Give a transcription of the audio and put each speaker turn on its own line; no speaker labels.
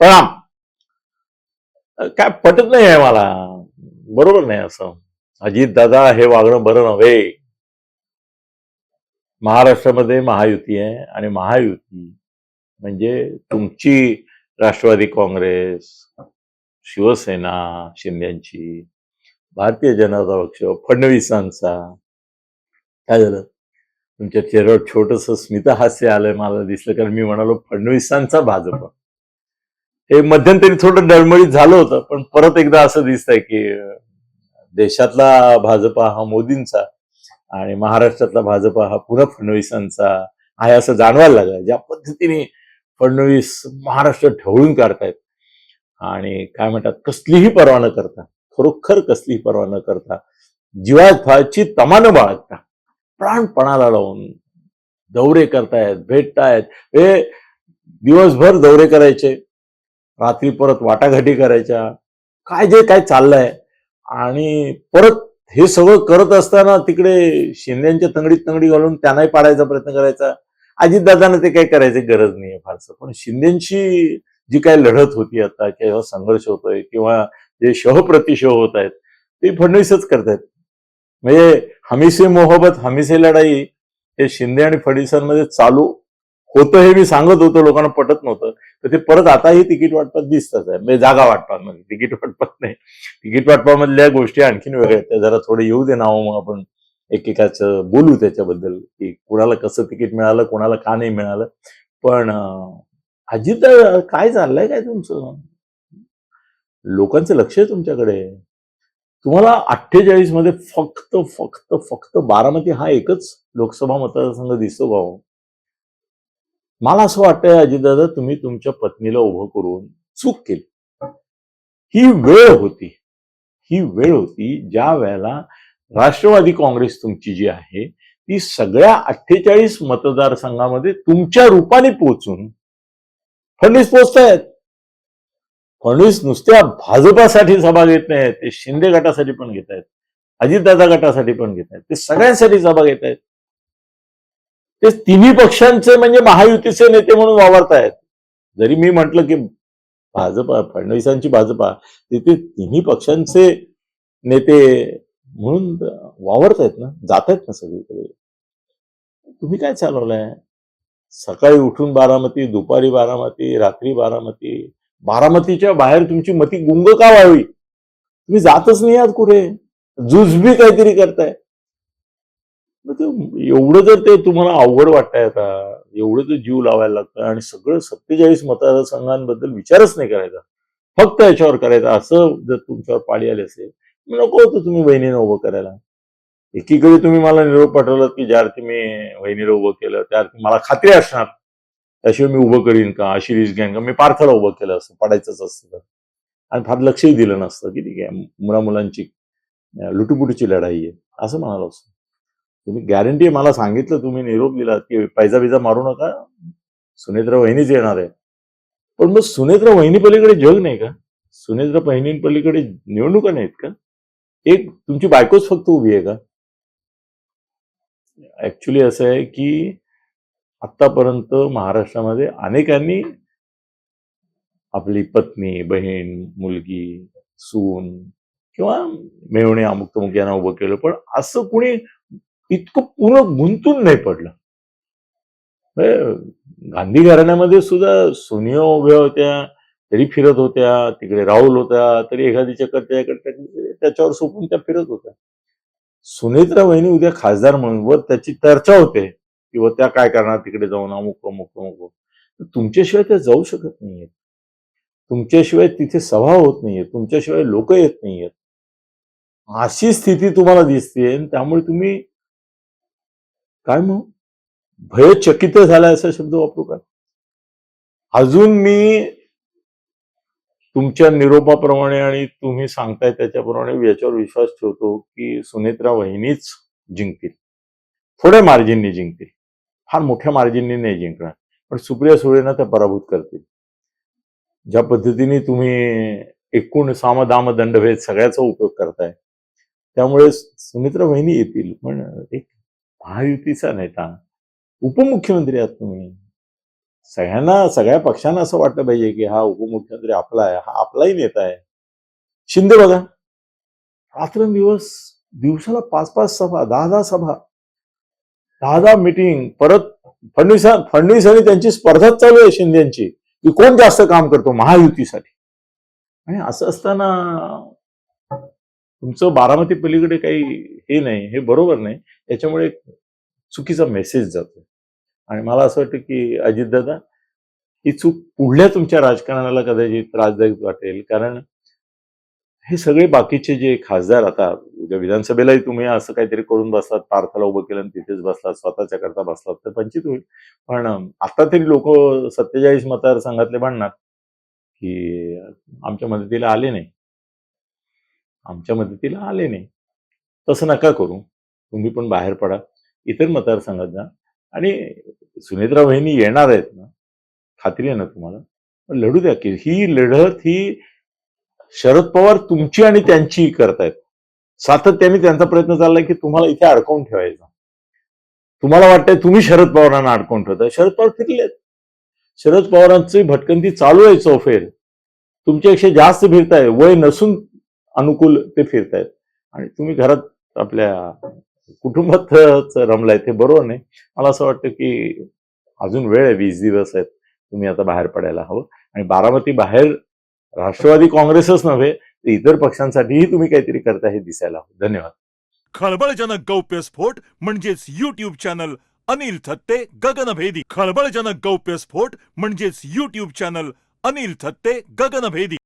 प्रणाम. काय पटत नाही आहे मला. बरोबर नाही असं. अजित दादा हे वागणं बरं नव्हे. महाराष्ट्रामध्ये महायुती आहे आणि महायुती म्हणजे तुमची राष्ट्रवादी काँग्रेस शिवसेना शिंदेची भारतीय जनता पक्ष फडणवीसांचा. काय झालं? तुमच्या चेहऱ्यावर छोटस स्मितहास्य आलंय मला दिसलं. कारण मी म्हणालो फडणवीसांचा भाजप. हे मध्यंतरी थोडं डळमळीत झालं होतं पण परत एकदा असं दिसतंय की देशातला भाजपा हा मोदींचा आणि महाराष्ट्रातला भाजपा हा पुन्हा फडणवीसांचा आहे असं जाणवायला लागलं ज्या पद्धतीने फडणवीस महाराष्ट्र ढवळून काढतायत आणि काय म्हणतात कसलीही परवा न करता खरोखर कसलीही परवा न करता जीवात फायची तमानं बाळगता प्राणपणाला लावून दौरे करतायत भेटतायत. हे दिवसभर दौरे करायचे. रात्री परत वाटाघाटी करायच्या. काय जे काय चाललंय. आणि परत हे सगळं करत असताना तिकडे शिंद्यांच्या तंगडीत तंगडी घालून त्यांनाही पाडायचा प्रयत्न करायचा. अजितदादांना ते काही करायची गरज नाहीये फारसं. पण शिंदेची जी काही लढत होती आता किंवा संघर्ष होतोय किंवा जे शहप्रतिशह होत आहेत ते फडणवीसच करतायत. म्हणजे हमीसे मोहब्बत हमीसे लढाई हे शिंदे आणि फडणवीसांमध्ये चालू होतं हे मी सांगत होतो लोकांना पटत नव्हतं. तर ते परत आताही तिकीट वाटपात दिसतच आहे. म्हणजे जागा वाटपामध्ये तिकीट वाटपात नाही. तिकीट वाटपामधल्या गोष्टी आणखीन वेगळ्या आहेत. त्या जरा थोडे येऊ दे ना हो मग आपण एकेकाचं बोलू त्याच्याबद्दल की कुणाला कसं तिकीट मिळालं कोणाला का नाही मिळालं. पण अजित काय चाललंय काय तुमचं? लोकांचं लक्ष आहे तुमच्याकडे. तुम्हाला अठ्ठेचाळीसमध्ये फक्त फक्त फक्त बारामती हा एकच लोकसभा मतदारसंघ दिसतो भाऊ. मला असं वाटतंय अजितदादा तुम्ही तुमच्या पत्नीला उभं करून चूक केली. ही वेळ होती. ही वेळ होती ज्या वेळेला राष्ट्रवादी काँग्रेस तुमची जी आहे ती सगळ्या अठ्ठेचाळीस मतदारसंघामध्ये तुमच्या रूपाने पोचून फडणवीस पोचतायत फडणवीस नुसत्या भाजपासाठी सभा घेत नाहीत ते शिंदे गटासाठी पण घेत आहेत अजितदादा गटासाठी पण घेत आहेत ते सगळ्यांसाठी सभा घेत आहेत ते तिन्ही पक्षांचे म्हणजे महायुतीचे नेते म्हणून वावरतायत. जरी मी म्हटलं की भाजपा फडणवीसांची भाजपा तिथे तिन्ही पक्षांचे नेते म्हणून वावरतायत ना जात आहेत ना सगळीकडे. तुम्ही काय चालवलंय? सकाळी उठून बारामती दुपारी बारामती रात्री बारामती बारामतीच्या बाहेर तुमची मती गुंग का व्हावी? तुम्ही जातच नाही आहात कुठे. जुजबी काहीतरी करताय. एवढं जर ते तुम्हाला अवघड वाटतंय आता एवढं तर जीव लावायला लागतं आणि सगळं सत्तेचाळीस मतदारसंघांबद्दल विचारच नाही करायचा. फक्त याच्यावर करायचा. असं जर तुमच्यावर पाळी आली असेल नको होतं तुम्ही वहिनीनं उभं करायला. एकीकडे तुम्ही मला निरोप पाठवलात की ज्या अर्थी मी वहिनीला उभं केलं त्या अर्थी मला खात्री असणार. त्याशिवाय मी उभं करीन का? अशी रिस्क घेईन का? मी पार्थला उभं केलं असतं पडायचंच असतं. आणि फार लक्षही दिलं नसतं की ठीक आहे मुला मुलांची लुटुपुटीची लढाई आहे. असं म्हणालो असतं. तुम्ही गॅरंटी मला सांगितलं तुम्ही निरोप दिला की पैजा बिजा मारू नका. सुनेत्रा वहिनीच येणार आहे. पण मग सुनेत्रा वहिनी पलीकडे जग नाही का? सुनेत्रा बहिणी पलीकडे निवडणुका नाहीत का? एक तुमची बायकोच फक्त उभी आहे का? ऍक्च्युली असं आहे की आतापर्यंत महाराष्ट्रामध्ये अनेकांनी आपली पत्नी बहीण मुलगी सून किंवा मेवणे अमुक तमुक यांना उभं केलं. पण असं कुणी इतकं पूर्ण गुंतून नाही पडलं. म्हणजे गांधी घराण्यामध्ये सुद्धा सोनिया उभ्या होत्या तरी फिरत होत्या तिकडे राहुल होत्या तरी एखादी चक्कर त्याच्यावर सोपून त्या फिरत होत्या. सुनेत्रा वहिनी उद्या खासदार म्हणून व त्याची चर्चा होते किंवा त्या काय करणार तिकडे जाऊन अमुक अमुक अमुक तुमच्याशिवाय त्या जाऊ शकत नाहीयेत. तुमच्याशिवाय तिथे सभा होत नाहीये तुमच्याशिवाय लोक येत नाहीयेत. अशी स्थिती तुम्हाला दिसते त्यामुळे तुम्ही काय मग? भयचकित झालाय असा शब्द वापरू का? अजून मी तुमच्या निरोपाप्रमाणे आणि तुम्ही सांगताय त्याच्याप्रमाणे याच्यावर विश्वास ठेवतो की सुनेत्रा वहिनीच जिंकतील. थोड्या मार्जिननी जिंकतील. फार मोठ्या मार्जिननी नाही जिंकणार. पण सुप्रिया सुळेंना त्या पराभूत करतील. ज्या पद्धतीने तुम्ही एकूण सामदाम दंडभेद सगळ्याचा उपयोग करताय त्यामुळे सुमित्रा वहिनी येतील. पण एक महायुतीचा नेता उपमुख्यमंत्री आहात तुम्ही सगळ्यांना सगळ्या पक्षांना असं वाटलं पाहिजे की हा उपमुख्यमंत्री आपला आहे हा आपलाही नेता आहे. शिंदे बघा. रात्रंदिवस दिवसाला पाच पाच सभा दहा दहा सभा. दहा दहा मिटिंग परत फडणवीस फडणवीस आणि त्यांची स्पर्धाच चालू आहे शिंदेची की कोण जास्त काम करतो महायुतीसाठी. आणि असं असताना तुमचं बारामती पलीकडे काही हे नाही हे बरोबर नाही. याच्यामुळे चुकीचा मेसेज जातो आणि मला असं वाटतं की अजितदादा ही चूक पुढल्या तुमच्या राजकारणाला कदाचित त्रासदायक वाटेल. कारण हे सगळे बाकीचे जे खासदार आता उद्या विधानसभेलाही तुम्ही असं काहीतरी करून बसलात पार्थाला उभं केलं आणि तिथेच बसलात स्वतःच्या करता बसलात तर पंचित होईल. पण आता तरी लोक सत्तेचाळीस मतदारसंघातले म्हणणार की आमच्या मदतीला आले नाही. आमच्या मदतीला आले नाही. तसं नका करू. तुम्ही पण बाहेर पडा. इतर मतदारसंघात जा. आणि सुनेत्रा वहिनी येणार आहेत ना खात्री आहे ना तुम्हाला? पण लढू द्या की ही लढत ही शरद पवार तुमची आणि त्यांची करतायत. सातत्याने त्यांचा प्रयत्न चाललाय की तुम्हाला इथे अडकवून ठेवायचा. तुम्हाला वाटतंय तुम्ही शरद पवारांना अडकवून ठेवताय. शरद पवार फिरलेत. शरद पवारांची भटकंती चालू आहे चौफेर. तुमच्यापेक्षा जास्त फिरताय. वय नसून अनुकूल ते फिरतायत. आणि तुम्ही घरात आपल्या कुटुंबात रमलाय ते बरोबर नाही. मला असं वाटतं की अजून वेळ आहे वीस दिवस आहेत. तुम्ही आता बाहेर पडायला हवं. आणि बारामती बाहेर राष्ट्रवादी काँग्रेसच नव्हे तर इतर पक्षांसाठीही तुम्ही काहीतरी करता हे दिसायला हवं. धन्यवाद.
खळबळजनक गौप्यस्फोट म्हणजेच युट्यूब चॅनल अनिल थत्ते गगनभेदी. खळबळजनक गौप्यस्फोट म्हणजेच युट्यूब चॅनल अनिल थत्ते गगनभेदी.